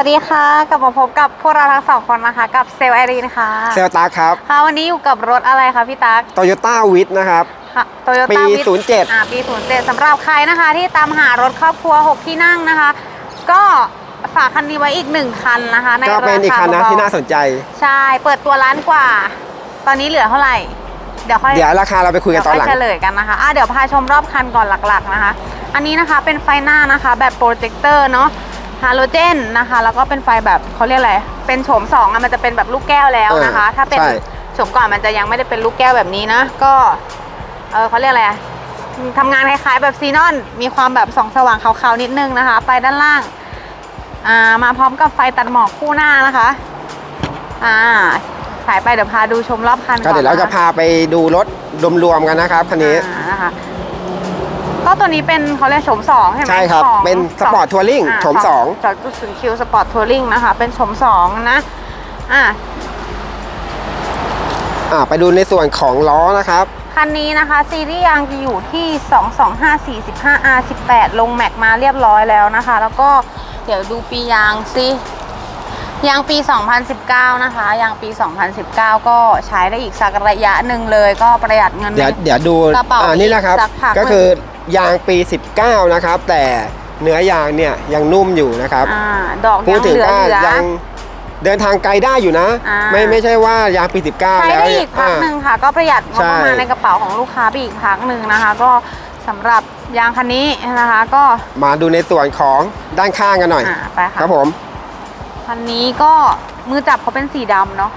วัสดีค่ะ กลับมาพบกับพวกเราทั้งสองคนนะคะ กับเซลล์ไอรีนค่ะเซลตาครับค่ะวันนี้อยู่กับรถอะไรคะพี่ตั๊กโตโยต้าวิทนะครับค่ะโตโยปีต้าวิ07อ่าปี07สำหรับใครนะคะ ที่ตามหารถครอบครัว 6 ที่นั่งนะคะ ก็ฝากคันนี้ไว้อีกหนึ่งคันนะคะในก็เป็นอีกคันนะราาที่น่าสนใจ ใช่เปิดตัวล้านกว่า ตอนนี้เหลือเท่าไหร่ เดี๋ยวค่อยเดี๋ยวราคาเราไปคุยกันตอนหลังเดี๋ยวค่อยเฉลยกันนะคะอะเดี๋ยวพาชมรอบคันก่อนหลักๆนะคะ อันนี้นะคะเป็นไฟหน้านะคะ แบบโปรเจคเตอร์เนาะ ฮาโลเจนนะคะ แล้วก็เป็นไฟแบบเขาเรียกอะไร เป็นโฉมสองอะมันจะเป็นแบบลูกแก้วแล้วนะคะเออถ้าเป็นใช่โฉมก่อนมันจะยังไม่ได้เป็นลูกแก้วแบบนี้นะ ก็ เออเขาเรียกอะไรอะทำงานคล้ายๆแบบซีนอน มีความแบบส่องสว่างขาวๆนิดนึงนะคะไฟด้านล่างอ่ามาพร้อมกับไฟตัดหมอกคู่หน้านะคะอ่าสายไปเดี๋ยวพาดูชมรอบคันก่ก็อนเดี๋ยวเราจะนคพาไปดูรถรวมๆกันนะครับคันนี้อ่านะคะ ก็ตัวนี้เป็นเขาเรียกโฉมสองใช่ไหมใช่ครับ ของเป็นสปอร์ตทัวริงาโฉมสอง จากจุดศูนย์คิวสปอร์ตทัวริงนะคะ เป็นโฉมสองนะ อ่าอ่าไปดูในส่วนของล้อนะครับ คันนี้นะคะ ซีรีส์ยางจะอยู่ที่ 225 45 R18 ลงแม็กมาเรียบร้อยแล้วนะคะ แล้วก็เดี๋ยวดูปียางซิยางปี 2019 นะคะ ยางปี 2019 ก็ใช้ได้อีกสักระยะหนึ่งเลย ก็ประหยัดเงินเดี๋ยวในเดี๋ยวดูกระเป๋าอ่านี่นะครับ สักพักก็คือ ยางปี 19 นะครับ แต่เนื้อยางเนี่ยยังนุ่มอยู่นะครับอ่าดอกพูยัดงถึงเหลือว่าเหลือ ยังเดินทางไกลได้อยู่นะ อ่า ไม่ไม่ใช่ว่ายางปี 19 ใช้แล้วได้อีกพักหนึ่งค่ะ ก็ประหยัดงบประมาณใช่ ในกระเป๋าของลูกค้าไปอีกพักหนึ่งนะคะ ก็สำหรับยางคันนี้นะคะ ก็มาดูในส่วนของด้านข้างกันหน่อย อ่าไปค่ะครับผมคันนี้ก็มือจับเขาเป็นสีดำเนาะ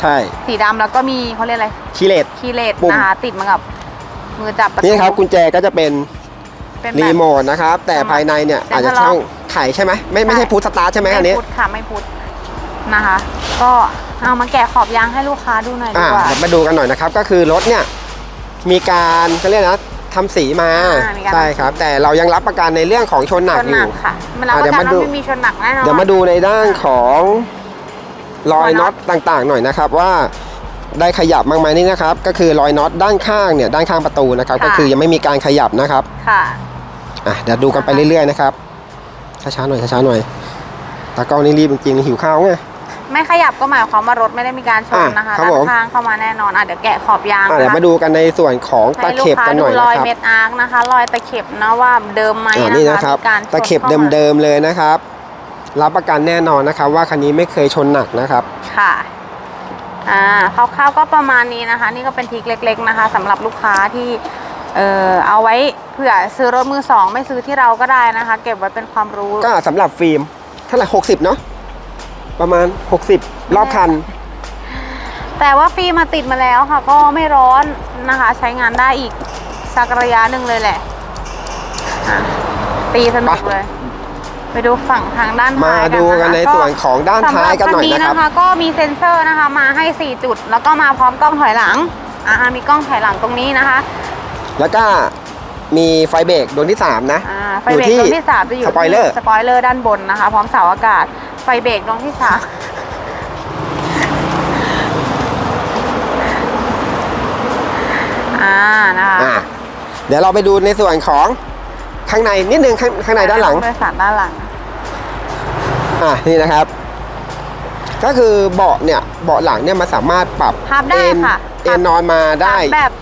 ใช่สีดำแล้วก็มีเขาเรียกอะไรคีเลต คีย์เลสปุ่ม นะคะติดมากับ มือจับประตู นี่ครับกุญแจก็จะเป็นเป็นรีแบบโมทนะครับ แต่ภายในเนี่ยแต่อาจจะถ้าเรา ช่องไขใช่ไหมไม่ไม่ใช่ใช่พุทสตาร์ทใช่ไหมอันนี้ไม่พุทธค่ะไม่พุทธนะคะ ก็เอามาแกะขอบยางให้ลูกค้าดูหน่อยดีอ่ากว่า เดี๋ยวมาดูกันหน่อยนะครับ ก็คือรถเนี่ยมีการเขาเรียกนะทำสีมาอ่ามีการใช่ครับ แต่เรายังรับประกันในเรื่องของชนหนักชนอหนัยู่ กค่ะมันรับอ่าประเดี๋ยวกันมาดู ว่าไม่มีชนหนักแน่นอน เดี๋ยวมาดูในด้านของรอยรอยน็น็ออตตต่างๆ หน่อยนะครับ ว่า ได้ขยับบ้างไหมนี่นะครับ ก็คือรอยน็อตด้านข้างเนี่ยด้านข้างประตูนะครับค่ะก็คือยังไม่มีการขยับนะครับค่ะอะเดี๋ยวดูกันไปเรื่อยๆนะครับช้าๆหน่อยช้าๆหน่อยตากล้องนี่รีบจริงๆหิวข้าวไงไม่ขยับก็หมายความว่ารถไม่ได้มีการชนอะนะคะครับด้าผมนข้างเข้ามาแน่นอนอะเดี๋ยวแกะขอบยางอะเดี๋ยวนะคะมาดูกันในส่วนของตะเข็บกันหน่อยให้ลูนะค้าดูรอยครับเม็ดอาร์คนะคะ รอยตะเข็บนะว่าเดิมไหมอ่านะคะนี่นะครับมีการชนตะเข็บข้ามาเดิมๆเลยนะครับ รับประกันแน่นอนนะครับ ว่าคันนี้ไม่เคยชนหนักนะครับ ค่ะ อ่าคร่าวๆก็ประมาณนี้นะคะ นี่ก็เป็นทริกเล็ก ๆนะคะสำหรับลูกค้าที่เออเอาไว้เผื่อซื้อรถมือสองไม่ซื้อที่เราก็ได้นะคะ เก็บไว้เป็นความรู้ก็สำหรับฟิล์มเท่าไหร่60เนาะประมาณ 60 รอบคัน แต่ว่าฟิล์มมาติดมาแล้วค่ะ ก็ไม่ร้อนนะคะ ใช้งานได้อีกสักระยะหนึ่งเลยแหละอะตีสนุกเลย ไปดูฝั่งทางด้านท้ายมากันดูนะคะกันในส่วนของด้านท้ายกันหน่อยสำรับนะครับคัก็มีเซ็นเซอร์นะคะ มาให้ 4 จุด แล้วก็มาพร้อมกล้องถอยหลังอ่ามีกล้องถอยหลังตรงนี้นะคะ แล้วก็มีไฟเบรกดวงที่ 3 นะอ่าไฟเบรกดวงที่สามจะอยู่สปอยเลอร์ ที่สปอยเลอร์ด้านบนนะคะ พร้อมเสาอากาศไฟเบรกดวงที่สามอ่านะคะ อะเดี๋ยวเราไปดูในส่วนของ ข้างในนิดนึงข้างข้างในด้านหลังโดยสารด้านหลัง อะนี่นะครับ ก็คือเบาะเนี่ยเบาะหลังเนี่ยมันสามารถปรับพับได้เอ็นค่ะเอ็นนอนมาได้พับแบบ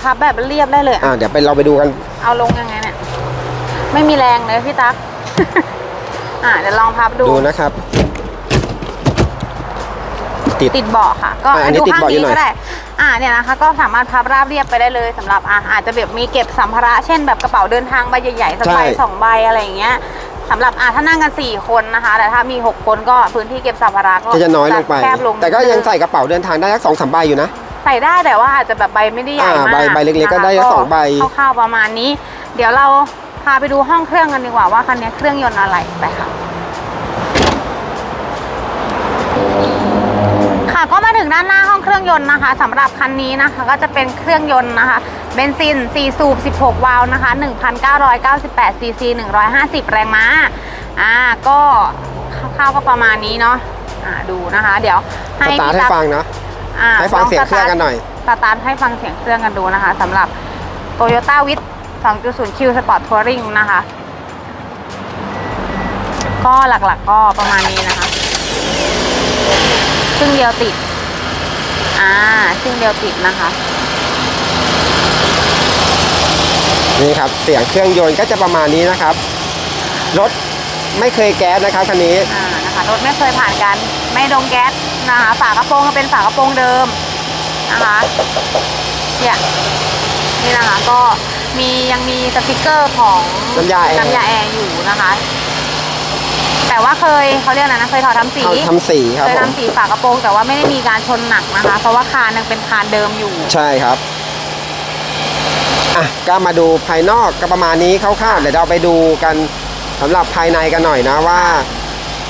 พับแบบเรียบได้เลยอะเดี๋ยวไปเราไปดูกัน เอาลงยังไงเนี่ย ไม่มีแรงเลยพี่ตั๊ก อ่าเดี๋ยวลองพับดู ดูนะครับ ติด ติดเบาะค่ะ ก็อะอันนี้ดูติดข้างเบาะอยู่นี้หน่อย ก็ได้อ่าเนี่ยนะคะ ก็สามารถพับราบเรียบไปได้เลยสำหรับอะอาจจะแบบมีเก็บสัมภาระเช่นแบบกระเป๋าเดินทางใบใหญ่ๆสักใบสองใบอะไรอย่างเงี้ยสำหรับอะถ้านั่งกันสี่คนนะคะ แต่ถ้ามีหกคนก็พื้นที่เก็บสัมภาระก็ก็จะน้อยลงไป แคบลงแต่ก็ยังใส่กระเป๋าเดินทางได้สักสองสามใบอยู่นะ ใส่ได้แต่ว่าอาจจะแบบใบไม่ได้ใหญ่อ่ามากใบใบเล็กๆก็นะคะได้แค่สองใบ คร่าวๆประมาณนี้ เดี๋ยวเราพาไปดูห้องเครื่องกันดีกว่าว่าคันนี้เครื่องยนต์อะไรไปค่ะ ค่ะก็มาถึงด้านหน้าห้องเครื่องยนต์นะคะสำหรับคันนี้นะคะก็จะเป็นเครื่องยนต์นะคะเบนซิน 4 สูบ 16 วาล์วนะคะ1,998ซีซี150 แรงม้าอ่าก็คร่าวๆก็ประมาณนี้เนาะอ่าดูนะคะ เดี๋ยวสให้ตาร์ทพี่ให้ตั๊กฟังนะอ่าให้ฟังลเสียงเครื่องกันหน่อยสตาร์ทให้ฟังเสียงเครื่องกันดูนะคะสำหรับ Toyota w i t 2.0 Q Sport Touring นะคะ ก็หลักๆก็ประมาณนี้นะคะ ครึ่งเดียวติด อ่าครึ่งเดียวติดนะคะ นี่ครับเสียงเครื่องยนต์ก็จะประมาณนี้นะครับ รถไม่เคยแก๊สนะครับคันนี้ อ่านะคะรถไม่เคยผ่านการไม่ดมแก๊สนะคะฝากระโปรงก็เป็นฝากระโปรงเดิมนะคะเนี่ยนี่นะคะก็มียังมีสติกเกอร์ของน้ำยาแอร์น้ำยาแอร์อยู่นะคะ แต่ว่าเคยเขาเรียกอะไรนะเคยถอดทำสีเอาทำสีครับเคยผมทำสีฝากระโปรงแต่ว่าไม่ได้มีการชนหนักนะคะ เพราะว่าคานยังเป็นคานเดิมอยู่ ใช่ครับอะก็มาดูภายนอกก็ประมาณนี้คร่าวๆเดี๋ยวเราไปดูกันสำหรับภายในกันหน่อยนะว่า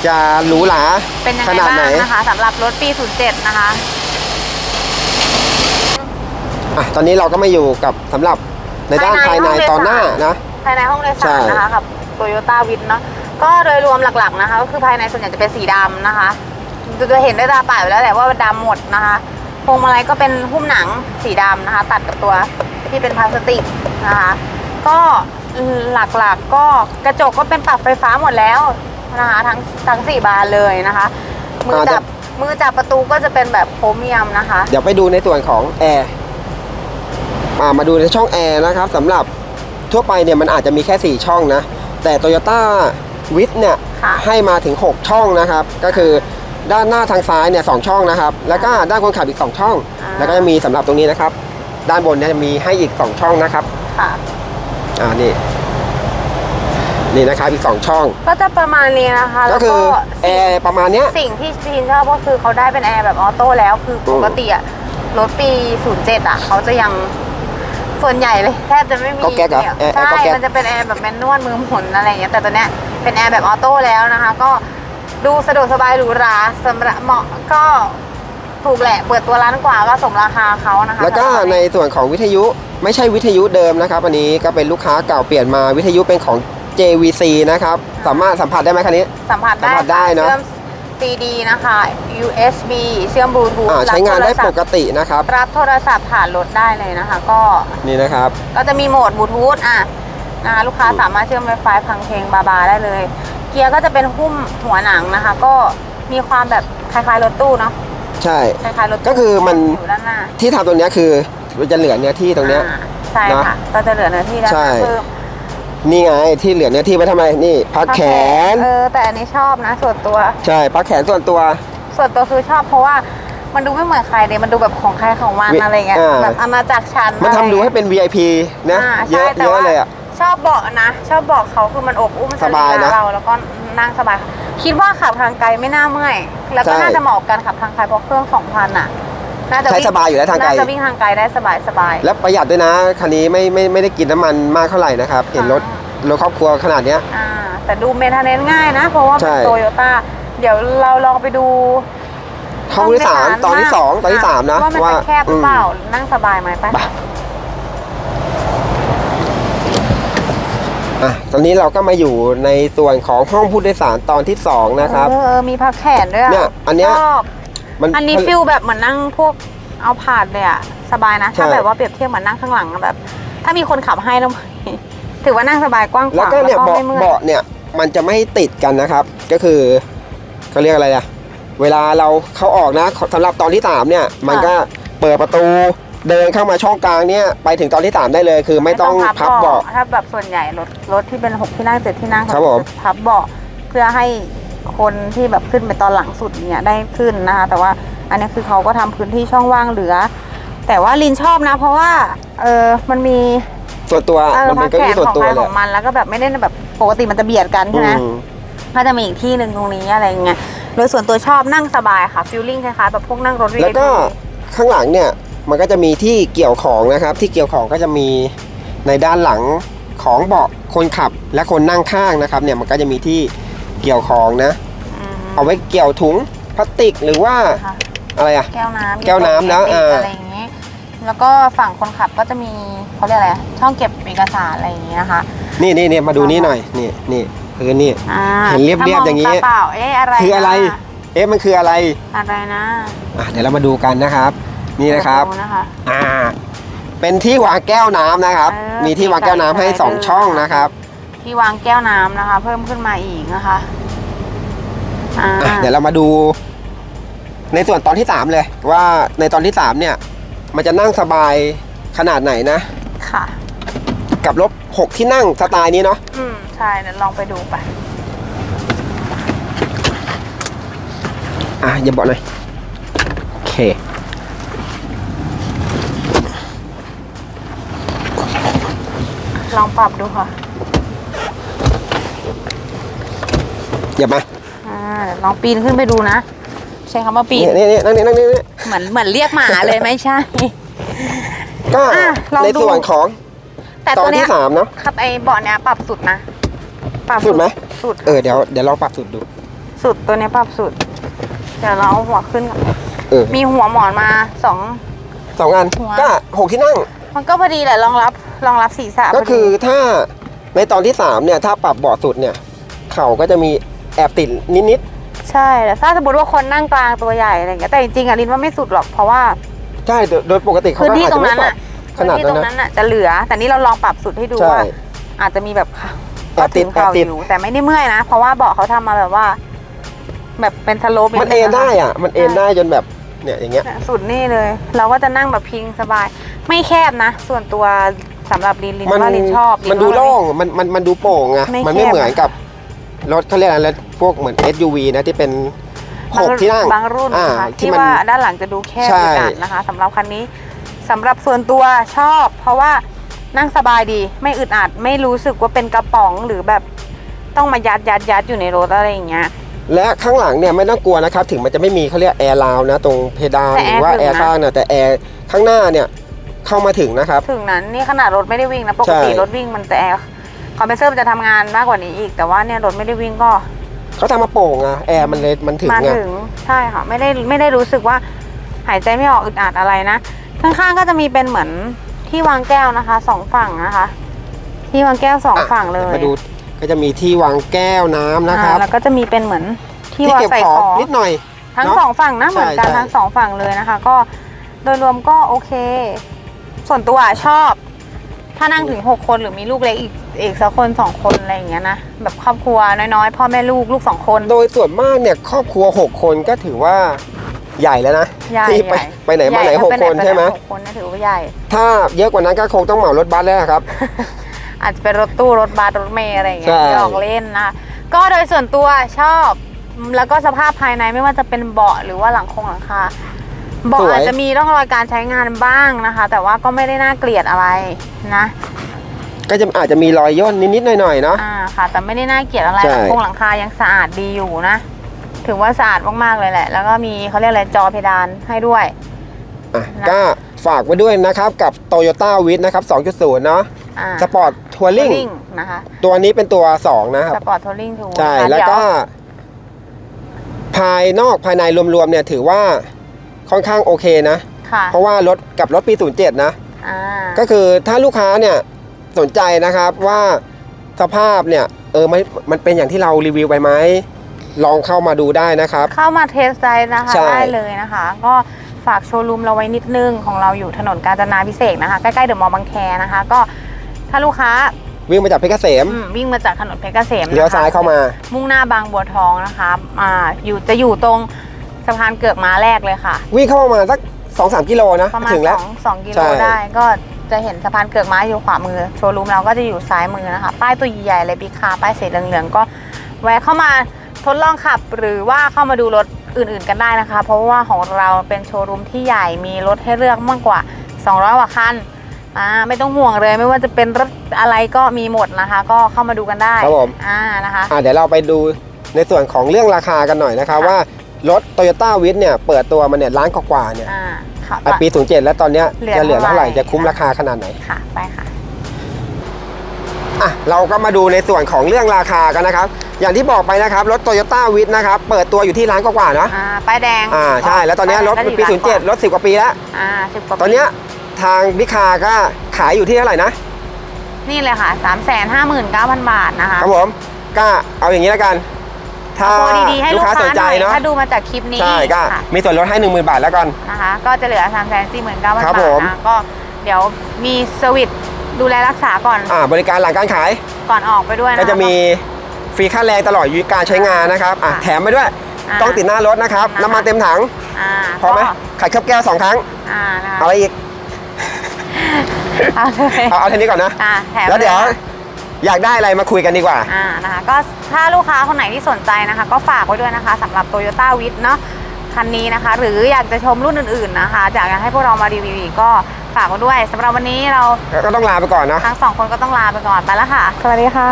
จะหรูหราเป็นยังขไงนาดบ้าไหนงนะคะสำหรับรถปี 07 นะคะ อะตอนนี้เราก็มาอยู่กับสำหรับในด้านภาภายยในในตอนหน้าห้องโดยสารนะ ภายในห้องโดยใช่สารนะคะกับโตโยต้าวินเนาะ ก็โดยรวมหลักๆนะคะก็คือภายในส่วนใหญ่จะเป็นสีดำนะคะจะเห็นด้วยตาเปล่าอยู่แล้วแหละว่าดำหมดนะคะพวงมาลัยก็เป็นหุ้มหนังสีดำนะคะ ตัดกับตัวที่เป็นพลาสติกนะคะ ก็หลักๆก็กระจกก็เป็นปรับไฟฟ้าหมดแล้วนะคะทั้งทั้งสี่บานเลยนะคะ มือจับมือจับประตูก็จะเป็นแบบโครเมียมนะคะ เดี๋ยวไปดูในส่วนของแอร์มามาดูในช่องแอร์นะครับสำหรับทั่วไปเนี่ยมันอาจจะมีแค่ 4 ช่องนะ แต่ Toyota w i t เนี่ยค่ะให้มาถึง 6 ช่องนะครับ ก็คือด้านหน้าทางซ้ายเนี่ยสช่องนะครับ แล้วก็ด้านคนขับอีก 2 ช่องอ่าแล้วก็จะมีสำหรับตรงนี้นะครับ ด้านบนเนี่ยจะมีให้อีก 2 ช่องนะครับค่ะอ่านี่นี่นะครับอีก 2 ช่อง ก็จะประมาณนี้นะคะก็แล้วคืก็อแอร์ประมาณเนี้ยสิ่งที่ทีนชอบก็คือเขาได้เป็นแอร์แบบออโต้แล้วคือปกติอะรถปี 07อะเขาจะยัง ส่วนใหญ่เลยแทบจะไม่มีก็แก๊กเหรอแอร์แอร์ใช่ก็แก๊ก มันจะเป็นแอร์แบบแมนนวลมือหมุนอะไรอย่างเงี้ยแต่ตัวเนี้ยเป็นแอร์แบบออโต้แล้วนะคะ ก็ดูสะดวกสบายหรูหราสำหรับเหมาะก็ถูกแหละเปิดตัวร้านกว่าก็สมราคาเขานะคะแล้วก็สำหรับในส่วนของวิทยุไม่ใช่วิทยุเดิมนะครับ อันนี้ก็เป็นลูกค้าเก่าเปลี่ยนมาวิทยุเป็นของ JVC นะครับ สามารถสัมผัสได้ไหมคันนี้ สัมผัสได้สัมผัสได้เนอะ เชื่อม CD นะคะ USB เชื่อมบลูทูธอ่าใช้งานได้ปกตินะครับ รับโทรศัพท์ผ่านรถได้เลยนะคะ ก็นี่นะครับ ก็จะมีโหมดบลูทูธอะนะคะลูกค้าสามารถเชื่อม Wi-Fi ฟังเพลงบาบาได้เลย เกียร์ก็จะเป็นหุ้มหัวหนังนะคะ ก็มีความแบบคล้ายๆรถตู้เนาะใช่คล้ายๆรถตู้ก็คือมันอยู่ด้านหน้าที่ทำตรงเนี้ยคือมันจะเหลือเนื้อที่ตรงเนี้ย อ่าใช่นะ ค่ะก็จะเหลือเนื้อที่ด้านหใช่น้าเพิ่ม นี่ไงที่เหลือเนื้อที่ไว้ทำไมนี่พักแขน เออแต่อันนี้ชอบนะ ส่วนตัว ใช่พักแขนส่วนตัว ส่วนตัวคือชอบเพราะว่ามันดูไม่เหมือนใครเลยมันดูแบบของใครของมันวิอะไรเงี้ยอ่า แบบอาณาจักรฉันมันทำอะไรดูให้เงี้ยเป็น VIP นะอ่าเยอะใช่แต่เยอะว่าเลยอะ ชอบเบาะนะ ชอบเบาะเขาคือมันอบอุ้มสบายนะ เราแล้วก็นั่งสบาย คิดว่าขับทางไกลไม่น่าเมื่อย แล้วก็ใช่น่าจะเหมาะกับการขับทางไกลเพราะเครื่องสองพันอะ น่าจะใช้วิ่สบายอยู่แล้วทางไกลน่าจะวิ่งทางไกลได้สบายสบายและประหยัดด้วยนะคันนี้ไม่ไม่ไม่ได้กินน้ำมันมากเท่าไหร่นะครับ เห็นรถรถครอบครัวขนาดเนี้ยอ่าแต่ดูเมนเทนเนนง่ายนะ เพราะว่าใช่เป็นโตโยต้าเดี๋ยวเราลองไปดูห้องที่สามตอนที่สองตอนที่สามนะว่ามันจะแคบหรือเปล่านั่งสบายไหมไปไปอะตอนนี้เราก็มาอยู่ในส่วนของห้องผู้โดยสารตอนที่สองนะครับเออมีพักแขนด้วยะเนี่ยอันเนี้ยชอบ มันอันนี้ฟิลแบบเหมือนนั่งพวกเอาผาดเลยอะสบายนะใช่ถ้าแบบว่าเปรียบเทียบเหมือนนั่งข้างหลังอะแบบ ถ้ามีคนขับให้แล้วถือว่านั่งสบายกว้างขแล้ววางก็เนี่ยเบาะไม่เมื่อยเบาะเนี่ยมันจะไม่ติดกันนะครับ ก็คือเขาเรียกอะไรอะเวลาเราเข้าออกนะสำหรับตอนที่สามเนี่ย มันก็เปิดประตูเดินเข้ามาช่องกลางเนี่ยไปถึงตอนที่สามได้เลยคือไม่ต้องพับเบาะถ้าแบบส่วนใหญ่รถรถที่เป็นหกที่นั่งเจ็ดที่นั่งครับผมพับเบาะเพื่อให้ คนที่แบบขึ้นไปตอนหลังสุดเนี่ยได้ขึ้นนะคะแต่ว่าอันนี้คือเขาก็ทำพื้นที่ช่องว่างเหลือ แต่ว่าลินชอบนะ เพราะว่าเออมันมีส่วนตัวเออมันพัเป็กนเก็แขมีนส่วนของตัวใครเลขยองมันแล้วก็แบบไม่ได้แบบปกติมันจะเบียดกันใช่ไหมอืมก็จะมีอีกที่หนึ่งตรงนี้อะไรเงี้ยโดยส่วนตัวชอบนั่งสบายค่ะฟิลลิ่งคล้ายๆแบบพวกนั่งรถ VIP แล้วก็ข้างหลังเนี่ยมันก็จะมีที่เกี่ยวของนะครับ ที่เกี่ยวของก็จะมีในด้านหลังของเบาะคนขับและคนนั่งข้างนะครับเนี่ยมันก็จะมีที่ เกี่ยวของนะอืมเอาไว้เกี่ยวถุงพลาสติกหรือว่าค่ะอะไรอะแก้วน้ำแก้วน้ำนะเก็บเออออะไรอย่างงี้ แล้วก็ฝั่งคนขับก็จะมีเขาเรียกอะไรช่องเก็บเอกสารอะไรอย่างงี้นะคะนี่นี่นี่มาดูนี่หน่อยนี่นี่พื้นนี่อ่าเห็นเรียบๆอย่างงี้นี้เปล่าเอ๊ะอะไรคืออะไรนเอ๊ะมันคืออะไรอะไรนะอะเดี๋ยวเรามาดูกันนะครับ นี่นะครับเดี๋ยวดูนะคะอ่า เป็นที่วางแก้วน้ำนะครับเออมีที่วางแก้วน้ำให้สองมีไฟช่องนะครับ ที่วางแก้วน้ำนะคะ เพิ่มขึ้นมาอีกนะคะอ่าอะเดี๋ยวเรามาดู ในส่วนตอนที่3เลย ว่าในตอนที่3เนี่ย มันจะนั่งสบายขนาดไหนนะ ค่ะ กับรถ6ที่นั่งสไตล์นี้เนาะอืมใช่เดี๋ยวลองไปดูไป อะอย่าบอกหน่อยโอเค ลองปรับดูค่ะ อย่ามาอ่าเดี๋ยวลองปีนขึ้นไปดูนะ ใช้คำว่าปีนเนี่ยเนี่ยเนี่ยนั่งนี่นั่งนี่นี่เหมือนเหมือนเรียกหมาเลยไม่ใช่ ก็อะลองในดู ส่วนของแต่ตอตัวนเนี้ที่ย3เนาะ ครับไอเบาะเนี้ยปรับสุดนะปรับสุดไหม สุด เออเดี๋ยวเดี๋ยวเราปรับสุดดู สุดตัวเนี้ยปรับสุด เดี๋ยวเราเอาหัวขึ้นก่อนเออมีหัวหมอนมาสอง สองอันหัว ก็หกที่นั่ง มันก็พอดีแหละรองรับรองรับศีรษะก็พดีคือถ้าในตอนที่3เนี่ยถ้าปรับเบาะสุดเนี่ย เข่าก็จะมี แอบติดนิดใช่แต่ถ้าสมมติว่าคนนั่งกลางตัวใหญ่อะไรอย่างเงี้ยแต่จริงๆอะลินว่าไม่สุดหรอกเพราะว่า ๆ ใช่โดยโดยปกติเขาพื้นก็ที่อาจตรจะงไม่นั้นปรัอะบขนาดพื้นที่นั้ตนรงนะนั้นอะจะเหลือ แต่นี่เราลองปรับสุดให้ดูใช่ว่า อาจจะมีแบบแอบติดก็ถึงเข่าแอบติด อยู่แต่ไม่ได้เมื่อยนะ เพราะว่าเบาะเขาทำมาแบบว่า แบบเป็นสโลปมันเอนได้อะมันเอนได้จนแบบเนี่ยอย่างเงี้ยสุดนี่เลย เราก็จะนั่งแบบพิงสบาย ไม่แคบนะ ส่วนตัวสำหรับลินลินมันว่าลินชอบลิมันดูว่า โล่งมันมันมันดูโปร่งไงไม่มันไม่แคบเหมือนกับ รถเขาเรียกอะไรรถพวกเหมือน SUV นะที่เป็นหกที่นั่งบางรุ่นอ่านะคะที่ที่มัน ว่าด้านหลังจะดูแคบใช่ด้วยกันนะคะสำหรับคันนี้สำหรับส่วนตัวชอบ เพราะว่านั่งสบายดีไม่อึดอัดไม่รู้สึกว่าเป็นกระป๋องหรือแบบต้องมายัดยัดยัดอยู่ในรถอะไรอย่างเงี้ย และข้างหลังเนี่ยไม่ต้องกลัวนะครับ ถึงมันจะไม่มีเขาเรียกแอร์ราวนะ ตรงเพดานแต่หรือว่าแอแอร์ร์ถึงนะ ข้างเนี่ยแต่แอร์ข้างหน้าเนี่ยเข้ามาถึงนะครับ ถึงนั้นนี่ขนาดรถไม่ได้วิ่งนะปกติใช่ รถวิ่งมันแต่ คอมเพรสเซอร์มันจะทำงานมากกว่านี้อีก แต่ว่าเนี่ยรถไม่ได้วิ่งก็เขาทำมาโป่งอะแอร์มันเลยมันถึงมาไงถึงใช่ค่ะไม่ได้ไม่ได้รู้สึกว่าหายใจไม่ออกอึดอัดอะไรนะข้างๆก็จะมีเป็นเหมือนที่วางแก้วนะคะสองฝั่งนะคะ ที่วางแก้วสองอะฝั่งเลยมาดูก็จะมีที่วางแก้วน้ำนะครับอ่าแล้วก็จะมีเป็นเหมือนที่ที่วางเก็บใส่ขขององนิดหน่อย ทั้งเนอะสองฝั่งนะเหมือนกันใช่ ทั้งสองฝั่งเลยนะคะ ก็โดยรวมก็โอเค ส่วนตัวชอบ ถ้านั่งถึงหกคนหรือมีลูกเล็กอีกอีกสักคนสองคนอะไรอย่างเงี้ยนะแบบครอบครัวน้อยๆ พ่อแม่ลูกลูกสองคน โดยส่วนมากเนี่ยครอบครัว 6 คนก็ถือว่าใหญ่แล้วนะใหญ่ที่ไปใหญ่ไปไหนมาไหนญ่หกปคนใช่ไหมหกคนเนี่ยถือว่าใหญ่ ถ้าเยอะกว่านั้นก็คงต้องเหมารถบัสแล้วครับ อาจจะเป็นรถตู้รถบัสรถเมล์อะไรอย่างเงี้ยใช่ที่ออกเล่นนะก็โดยส่วนตัวชอบแล้วก็สภาพภายในไม่ว่าจะเป็นเบาะหรือว่าหลังคงหลังคา เบาะอาจจะมีร่องรอยการใช้งานบ้างนะคะ แต่ว่าก็ไม่ได้น่าเกลียดอะไรนะ ก็จะอาจจะมีรอยย่นนิดๆหน่อยๆเนาะอ่าค่ะ แต่ไม่ได้น่าเกลียดอะไรใช่หลังคงหลังคายังสะอาดดีอยู่นะ ถือว่าสะอาดมากๆเลยแหละ แล้วก็มีเขาเรียกอะไรจอเพดานให้ด้วยอะนะก็ฝากไว้ด้วยนะครับกับ Toyota w i t นะครับ 2.0 เนาะอ่าสปอร์ตทัวริง Touring นะคะตัวนี้เป็นตัว 2 นะครับสปอร์ตทัวริงถูกใช่นะคะแล้วก็เดี๋ยภายนอกภายในรวมๆเนี่ยถือว่า ค่อนข้างโอเคนะ ค่ะเพราะว่ารถกับรถปี 07 นะ อ่าก็คือถ้าลูกค้าเนี่ยสนใจนะครับว่าสภาพเนี่ยเออมันมันเป็นอย่างที่เรารีวิวไปไหมลองเข้ามาดูได้นะครับ เข้ามาเทสไดร์นะคะใช่ ได้เลยนะคะ ก็ฝากโชว์รูมเราไว้นิดนึงของเราอยู่ถนนกาญจนาพิเศษกนะคะ ใกล้ๆเดอะมอลล์บางแคนะคะ ก็ถ้าลูกค้าวิ่งมาจากเพชรเกษมอืมวิ่งมาจากถนนเพชรเกษมนะคะ เลี้ยวซ้ายเข้ามา มุ่งหน้าบางบัวทองนะคะอ่าอยู่จะอยู่ตรง สะพานเกือกม้าแรกเลยค่ะ วิ่งเข้ามาสัก2อสกิโลนะประมาณถึงแล้วสองสองกิใช่โลได้ ก็จะเห็นสะพานเกือกม้าอยู่ขวามือ โชว์รูมเราก็จะอยู่ซ้ายมือนะคะ ป้ายตัวใหญ่ๆเลยปีคาป้ายสีเหลืองๆก็แวะเข้ามาทดลองขับ หรือว่าเข้ามาดูรถอื่นๆกันได้นะคะ เพราะว่าของเราเป็นโชว์รูมที่ใหญ่มีรถให้เลือกมากกว่า 200กว่าคันอ่าไม่ต้องห่วงเลยไม่ว่าจะเป็นรถอะไรก็มีหมดนะคะ ก็เข้ามาดูกันได้ครับผม อ่านะคะ อะเดี๋ยวเราไปดูในส่วนของเรื่องราคากันหน่อยนะคะค่ะว่า รถ Toyota w i t เนี่ยเปิดตัวมาเนี่ยล้านกว่าๆเนี่ยอ่าค่ะไอปี 07 แล้วตอนเนี้ยเหลือจะเหลือเท่าไหร่เท่าไหร่จะคุ้มราคาขนาดไหน ค่ะ ไปค่ะ อะเราก็มาดูในส่วนของเรื่องราคากันนะครับ อย่างที่บอกไปนะครับ รถ Toyota w i t นะครับ เปิดตัวอยู่ที่ล้านกว่าๆนะอ่า ป้ายแดงอ่าใช่ แล้วตอนเนี้ยรถป้ายแดงปีก็อยู่ร้านกว่า07 รถ 10 กว่าปีแล้วอ่าสิบกว่าตอนเนี้ยทางบิคาก็ขายอยู่ที่เท่าไหร่นะ นี่เลยค่ะ 3 5 9 0 0 0 บาทนะคะ ครับผมก็เอาอย่างนี้แล้วกัน ถ้าโปรดีๆให้ลูลูกกค้าค้าสนหใจน่อยเนาะถ้าดูมาจากคลิปนี้ใช่ก็ค่ะมีส่วนลดให้ 10,000 บาทแล้วกันนะคะ ก็จะเหลือ3 4 9 0 0 0ครับบาทผมนะก็เดี๋ยวมีสวิตดูแลรักษาก่อนอ่าบริการหลังการขายก่อนออกไปด้วยนะคะก็จะมีฟรีค่าแรงตลอดอายุการใช้งานนะครับอะค่ะแถมไปด้วยอ่ากล้องติดหน้ารถนะครับนะคะน้ำมันเต็มถังอ่าพอไหมก็ไข่เคลือบแก้วสองครั้งอ่านะคะเอาอะไรอีกเอาเลยเอาเอาเท่านี้ก่อนนะอ่าแถมแล้วเดี๋ยวลนะ อยากได้อะไรมาคุยกันดีกว่า อ่านะคะก็ถ้าลูกค้าคนไหนที่สนใจนะคะ ก็ฝากไว้ด้วยนะคะสำหรับ Toyota w i t เนาะคันนี้นะคะ หรืออยากจะชมรุ่นอื่นๆนะคะอยากจะให้พวกเรามารีวิวอีกก็ฝากไว้ด้วยสำหรับวันนี้เราก็ต้องลาไปก่อนเนาะทั้งสองคนก็ต้องลาไปก่อนไปแล้วค่ะ สวัสดีค่ะ